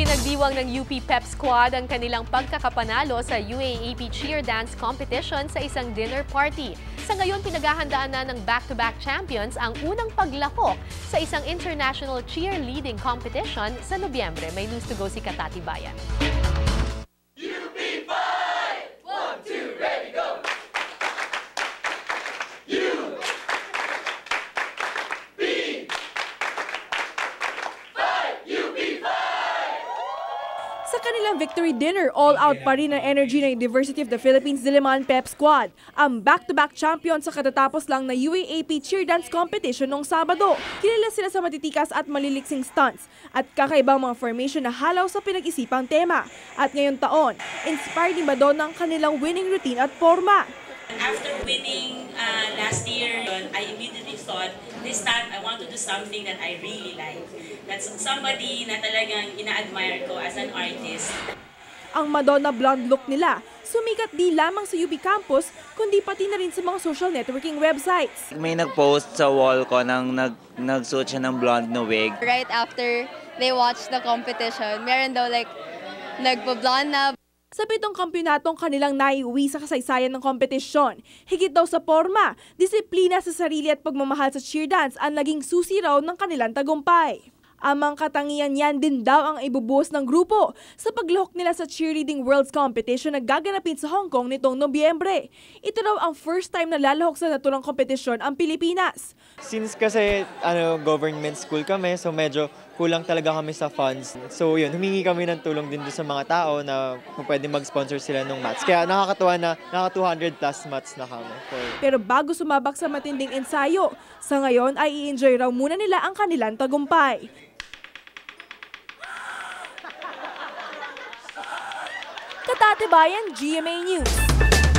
Ipinagdiwang ng UP Pep Squad ang kanilang pagkakapanalo sa UAAP Cheer Dance Competition sa isang dinner party. Sa ngayon, pinaghahandaan na ng back-to-back champions ang unang paglahok sa isang international cheerleading competition sa Nobyembre. May news to go si Katati Bayan. Kanilang victory dinner, all-out pa rin ang energy ng University of the Philippines Diliman Pep Squad. Ang back-to-back champion sa katatapos lang na UAAP cheer dance competition noong Sabado. Kilala sila sa matitikas at maliliksing stunts at kakaibang mga formation na halaw sa pinag-isipang tema. At ngayong taon, inspired ni Madonna ang kanilang winning routine at forma. After winning uh, last year, I thought, this time I want to do something that I really like. That's somebody na talagang ina-admire ko as an artist. Ang Madonna blonde look nila, sumikat di lamang sa UP campus, kundi pati na rin sa mga social networking websites. May nag-post sa wall ko nang nag, nagsuot siya ng blonde na wig. right after they watched the competition, meron daw like nagpo-blonde na Sa pitong kampyonatong kanilang naiuwi sa kasaysayan ng kompetisyon, higit daw sa forma, disiplina sa sarili at pagmamahal sa cheer dance ang naging susi raw ng kanilang tagumpay. Amang katangian yan din daw ang ibubuhos ng grupo sa paglahok nila sa Cheerleading Worlds Competition na gaganapin sa Hong Kong nitong Nobyembre. Ito daw ang first time na lalahok sa naturang kompetisyon ang Pilipinas. Since kasi ano government school kami, so medyo kulang talaga kami sa funds. So yun, humingi kami ng tulong din doon sa mga tao na kung pwede mag-sponsor sila ng mats. Kaya nakakatuwa na naka 200 plus mats na kami. For, Pero bago sumabak sa matinding ensayo, sa ngayon ay i-enjoy raw muna nila ang kanilang tagumpay. Katatibayan, GMA News.